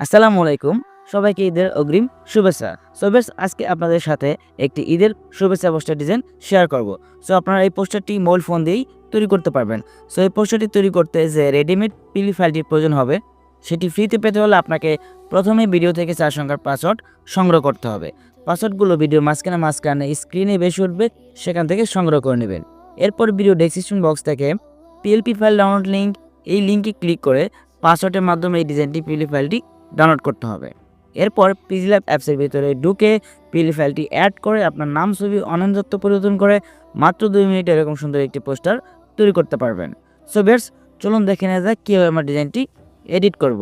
আসসালামু আলাইকুম। সবাইকে ঈদের অগ্রিম শুভেচ্ছা। সো বেশ, আজকে আপনাদের সাথে একটি ঈদের শুভেচ্ছা পোস্টার ডিজাইন শেয়ার করব। সো আপনারা এই পোস্টারটি মোবাইল ফোন দিয়েই তৈরি করতে পারবেন। সো এই পোস্টারটি তৈরি করতে যে রেডিমেড পিলি ফাইলটির প্রয়োজন হবে, সেটি ফ্রিতে পেতে হলে আপনাকে প্রথমে ভিডিও থেকে চার সংখ্যার পাসওয়ার্ড সংগ্রহ করতে হবে। পাসওয়ার্ডগুলো ভিডিও মাঝখানে মাঝখানে স্ক্রিনে বেশি উঠবে, সেখান থেকে সংগ্রহ করে নেবেন। এরপর ভিডিও ডেসক্রিপশন বক্স থেকে পিএলপি ফাইল ডাউনলোড লিঙ্ক এই লিঙ্কে ক্লিক করে পাসওয়ার্ডের মাধ্যমে এই ডিজাইনটি পিএলপি ফাইলটি ডাউনলোড করতে হবে। এরপর পিজিল্যাব অ্যাপসের ভিতরে ঢুকে পিএলপি ফাইলটি অ্যাড করে আপনার নাম, ছবি অনন্ত দত্ত পরিবর্তন করে মাত্র দুই মিনিটে এরকম সুন্দর একটি পোস্টার তৈরি করতে পারবেন। সো বেটস চলুন দেখে নেওয়া যাক কীভাবে আমরা ডিজাইনটি এডিট করব।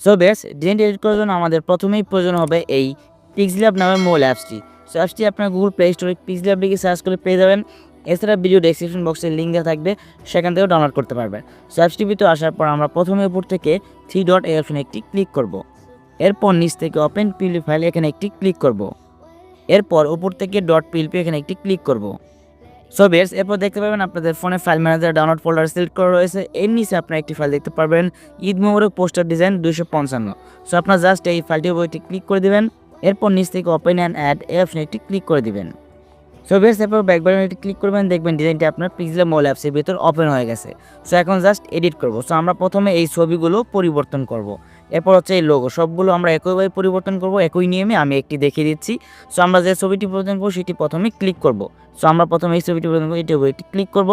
সো বেস ডিজাইনটি এডিট করার জন্য আমাদের প্রথমেই প্রয়োজন হবে এই পিক্সল্যাব নামের মোবাইল অ্যাপসটি সো অ্যাপসটি আপনার গুগল প্লে স্টোরে পিক্সল্যাব লিখে সার্চ করে পেয়ে যাবেন। এছাড়া ভিডিও ডেসক্রিপশন বক্সে লিঙ্ক দেওয়া থাকবে, সেখান থেকেও ডাউনলোড করতে পারবেন সো অ্যাপসটি ভিতরে আসার পর আমরা প্রথমে উপর থেকে থ্রি ডট এই অপশনে একটি ক্লিক করব। এরপর নিচ থেকে ওপেন পিএলপি ফাইল এখানে একটি ক্লিক করব। এরপর উপর থেকে ডট পিএলপি এখানে একটি ক্লিক করব। সো বেস এরপর দেখতে পাবেন আপনাদের ফোনে file manager download folder select করা রয়েছে। এর নিচে আপনার একটি ফাইল দেখতে পারবেন, ঈদ মোবারক পোস্টার ডিজাইন দুইশো পঞ্চান্ন। সো আপনার জাস্ট এই ফাইলটির উপর একটি ক্লিক করে দিবেন, এরপর নিচ থেকে ওপেন অ্যান্ড অ্যাড এই অপশনে একটি ক্লিক করে দিবেন। সো বেস এরপর ব্যাক বাটনে ক্লিক করবেন, দেখবেন ডিজাইনটি আপনার পিক্সেল মোবাইল অ্যাপসের ভিতর ওপেন হয়ে গেছে। সো এখন জাস্ট এডিট করব। সো আমরা প্রথমে এই ছবিগুলো পরিবর্তন করব। এরপর হচ্ছে এই লোগো সবগুলো আমরা একইভাবে পরিবর্তন করব, একই নিয়মে আমি একটি দেখিয়ে দিচ্ছি। সো আমরা যে ছবিটি পরিবর্তন করব, সেটি প্রথমে ক্লিক করব। সো আমরা প্রথমে এই ছবিটি পরিবর্তন করব, এটি একটি ক্লিক করব।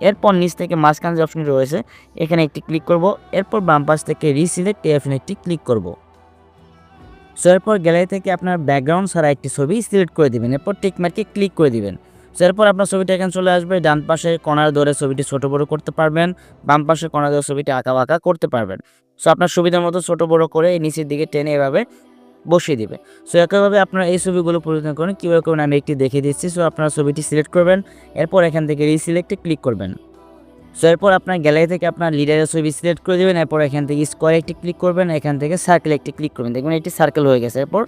এরপর নিচ থেকে মাঝখান যে অপশনটি রয়েছে, এখানে একটি ক্লিক করব। এরপর বাম পাশ থেকে রিসিলেক্ট অপশনে একটি ক্লিক করব। সো এরপর গ্যালারি থেকে আপনার ব্যাকগ্রাউন্ড ছাড়া একটি ছবি সিলেক্ট করে দিবেন। এরপর টিকমার্কে ক্লিক করে দিবেন। সো এরপর আপনার ছবিটা এখানে চলে আসবে। ডান পাশে কর্নার ধরে ছবিটি ছোট বড় করতে পারবেন। বাম পাশে কর্নার ধরে ছবিটি আঁকা বাঁকা করতে পারবেন। সো আপনার সুবিধার মতো ছোট বড় করে এই নিচের দিকে টেনে এভাবে বসিয়ে দিবে। সো একইভাবে আপনারা এই ছবিগুলো পরিবর্তন করেন। কীভাবে করবেন আমি একটি দেখিয়ে দিচ্ছি। সো আপনারা ছবিটি সিলেক্ট করবেন। এরপর এখান থেকে রিসিলেক্টে ক্লিক করবেন। সো এরপর আপনার গ্যালারি থেকে আপনার লিডারের ছবি সিলেক্ট করে দেবেন, এরপর এখান থেকে স্কোয়ার একটি ক্লিক করবেন, এখান থেকে সার্কেল একটি ক্লিক করবেন। দেখবেন একটি সার্কেল হয়ে গেছে। এরপর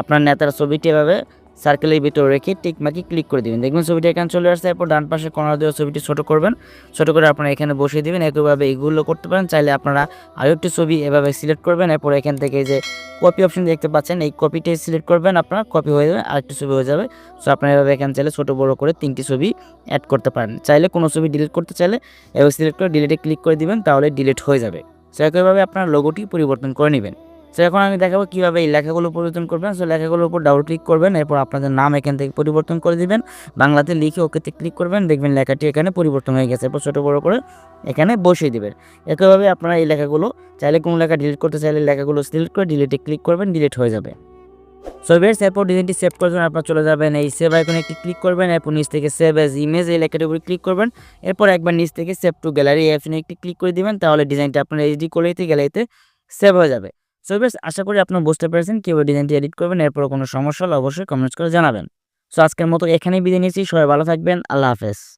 আপনার নেতার ছবিটি এভাবে সার্কেলের ভিতরে রেখে টিক মার্কে ক্লিক করে দেবেন। দেখবেন ছবিটি এখানে চলে আসছে। এরপর ডান পাশে কর্নার দেওয়া ছবিটি ছোটো করবেন। ছোটো করে আপনারা এখানে বসিয়ে দেবেন। একইভাবে এগুলো করতে পারেন। চাইলে আপনারা আরও একটি ছবি এভাবে সিলেক্ট করবেন। এরপর এখান থেকে যে কপি অপশন দেখতে পাচ্ছেন, এই কপিটাই সিলেক্ট করবেন। আপনার কপি হয়ে যাবে, আরেকটি ছবি হয়ে যাবে। সো আপনারা এভাবে এখানে চাইলে ছোটো, বড়ো করে তিনটি ছবি অ্যাড করতে পারেন। চাইলে কোনো ছবি ডিলিট করতে চাইলে এভাবে সিলেক্ট করে ডিলিটে ক্লিক করে দিবেন, তাহলে ডিলিট হয়ে যাবে। সো একইভাবে আপনার লোগোটি পরিবর্তন করে নেবেন। সো এখন আমি দেখাবো কীভাবে এই লেখাগুলো পরিবর্তন করবেন। সো লেখাগুলোর উপর ডাবল ক্লিক করবেন, এরপর আপনাদের নাম এখান থেকে পরিবর্তন করে দিবেন। বাংলাতে লিখে ওকেতে ক্লিক করবেন, দেখবেন লেখাটি এখানে পরিবর্তন হয়ে গেছে। এরপর ছোটো বড়ো করে এখানে বসিয়ে দেবেন। একইভাবে আপনারা এই লেখাগুলো চাইলে কোনো লেখা ডিলিট করতে চাইলে লেখাগুলো সিলেক্ট করে ডিলিটে ক্লিক করবেন ডিলিট হয়ে যাবে। সো বেশ, এরপর ডিজাইনটি সেভ করার জন্য আপনার চলে যাবেন। এই সেভ আইকনে একটি ক্লিক করবেন, এরপর নিচ থেকে সেভ এজ ইমেজ এই লেখাটির উপরে ক্লিক করবেন। এরপর একবার নিচ থেকে সেভ টু গ্যালারি অপশনে একটি ক্লিক করে দিবেন। তাহলে ডিজাইনটা আপনার এইচডি কোয়ালিটি গ্যালারিতে সেভ হয়ে যাবে। সো বেশ, আশা করি আপনারা বুঝতে পেরেছেন। কীভাবে ডিজাইনটি এডিট করবেন, এরপর কোনো সমস্যা হলে অবশ্যই কমেন্টস করে জানাবেন। সো আজকের মতো এখানেই বিদায় নিয়েছি সবাই ভালো থাকবেন। আল্লাহ হাফেজ।